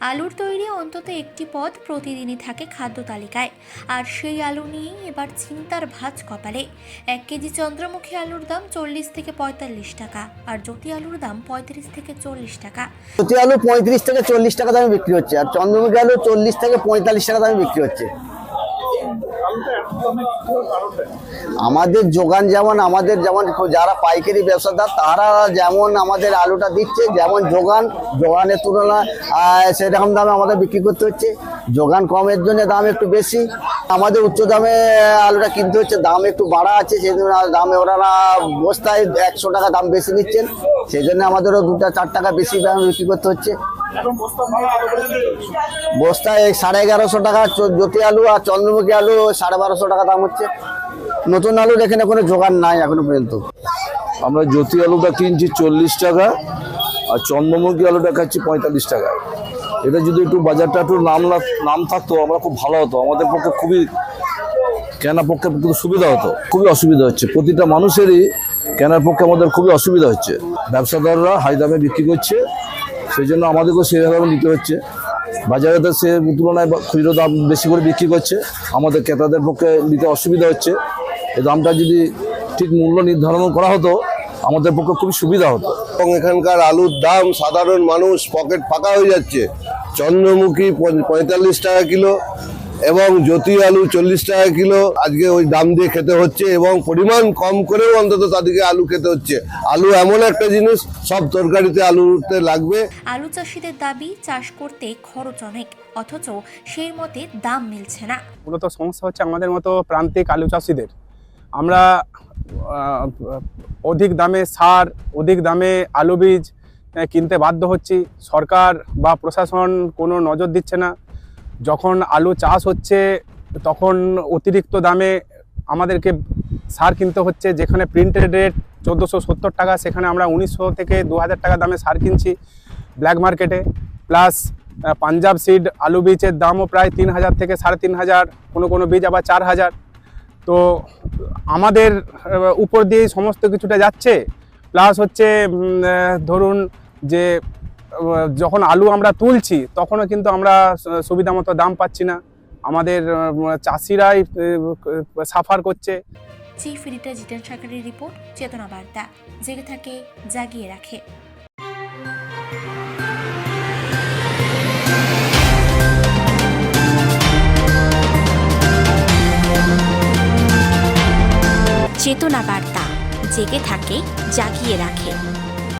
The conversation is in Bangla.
আলুর তৈরি অন্তত একটি পদ প্রতিদিনই থাকে খাদ্য তালিকায়। আর সেই আলু নিয়েই এবার চিন্তার ভাজ কপালে। এক কেজি চন্দ্রমুখী আলুর দাম চল্লিশ থেকে পঁয়তাল্লিশ টাকা, আর জ্যোতি আলুর দাম পঁয়ত্রিশ থেকে চল্লিশ টাকা। জ্যোতি আলু পঁয়ত্রিশ থেকে চল্লিশ টাকা দামে বিক্রি হচ্ছে, আর চন্দ্রমুখী আলু চল্লিশ থেকে পঁয়তাল্লিশ টাকা দামে বিক্রি হচ্ছে। আমাদের যোগান যেমন, আমাদের যেমন যারা পাইকারি ব্যবসাদার, তারা যেমন আমাদের আলুটা দিচ্ছে, যেমন যোগান, যোগানের তুলনায় সেরকম দামে আমাদের বিক্রি করতে হচ্ছে। যোগান কমের জন্য দাম একটু বেশি। আমাদের উচ্চ দামে আলুটা কিনতে হচ্ছে, দাম একটু বাড়া আছে সেই জন্য দামে ওনারা বস্তায় একশো টাকা দাম বেশি নিচ্ছেন। সেই জন্য আমাদেরও দুটা, চার টাকা বেশি দামে বিক্রি করতে হচ্ছে। বস্তায় সাড়ে এগারোশো টাকা জ্যোতি আলু আর চন্দ্রমুখী আলু সাড়ে বারোশো টাকা দাম হচ্ছে। নতুন আলুর এখানে কোনো জোগান নাই এখনও পর্যন্ত। আমরা জ্যোতি আলুটা কিনছি চল্লিশ টাকা, আর চন্দ্রমুখী আলুটা খাচ্ছি পঁয়তাল্লিশ টাকা। এটা যদি একটু বাজারটা একটু নাম নাম থাকতো, আমরা খুব ভালো হতো। আমাদের পক্ষে খুবই কেনার পক্ষে কিন্তু সুবিধা হতো, খুবই অসুবিধা হচ্ছে। প্রতিটা মানুষেরই কেনার পক্ষে আমাদের খুবই অসুবিধা হচ্ছে। ব্যবসাদাররা হাই দামে বিক্রি করছে সেই জন্য আমাদেরকেও সেভাবে নিতে হচ্ছে। বাজারে তো সে তুলনায় খুচরো দাম বেশি করে বিক্রি করছে। আমাদের ক্রেতাদের পক্ষে নিতে অসুবিধা হচ্ছে। এই দামটা যদি ঠিক মূল্য নির্ধারণ করা হতো, আমাদের পক্ষে খুবই সুবিধা হতো। এবং এখানকার আলুর দাম সাধারণ মানুষ পকেট ফাঁকা হয়ে যাচ্ছে। চন্দ্রমুখী পঁয়তাল্লিশ টাকা কিলো এবং জ্যোতি আলু চল্লিশ টাকা কিলো। আজকে ওই দাম দিয়ে খেতে হচ্ছে এবং পরিমাণ কম করেও অন্তত তাদেরকে আলু খেতে হচ্ছে। আলু এমন একটা জিনিস সব তরকারিতে আলুতে লাগবে। আলু চাষিদের দাবি চাষ করতে খরচ অনেক অথচ সেই মতে দাম মিলছে না। মূলত সমস্যা হচ্ছে আমাদের মতো প্রান্তিক আলু চাষিদের। আমরা অধিক দামে সার অধিক দামে আলু বীজ কিনতে বাধ্য হচ্ছি। সরকার বা প্রশাসন কোনো নজর দিচ্ছে না। যখন আলু চাষ হচ্ছে, তখন অতিরিক্ত দামে আমাদেরকে সার কিনতে হচ্ছে। যেখানে প্রিন্টেড রেট চোদ্দোশো সত্তর টাকা, সেখানে আমরা উনিশশো থেকে দু হাজার টাকা দামে সার কিনছি ব্ল্যাক মার্কেটে প্লাস পাঞ্জাব সিড আলু বীজের দামও প্রায় তিন হাজার থেকে সাড়ে তিন হাজার, কোনো কোনো বীজ আবার চার হাজার। তো, আমাদের উপর দিয়েই সমস্ত কিছুটা যাচ্ছে। প্লাস হচ্ছে ধরুন যে যখন আলু আমরা তুলছি, তখনও কিন্তু আমরা সুবিধা মতো দাম পাচ্ছি না। আমাদের চাষিরাই সাফার করছে। চিফ এডিটর জিতেন সরকারের রিপোর্ট, চেতনা বার্তা। জেগে থাকে, জাগিয়ে রাখে। চেতনা বার্তা, জেগে থাকে, জাগিয়ে রাখে।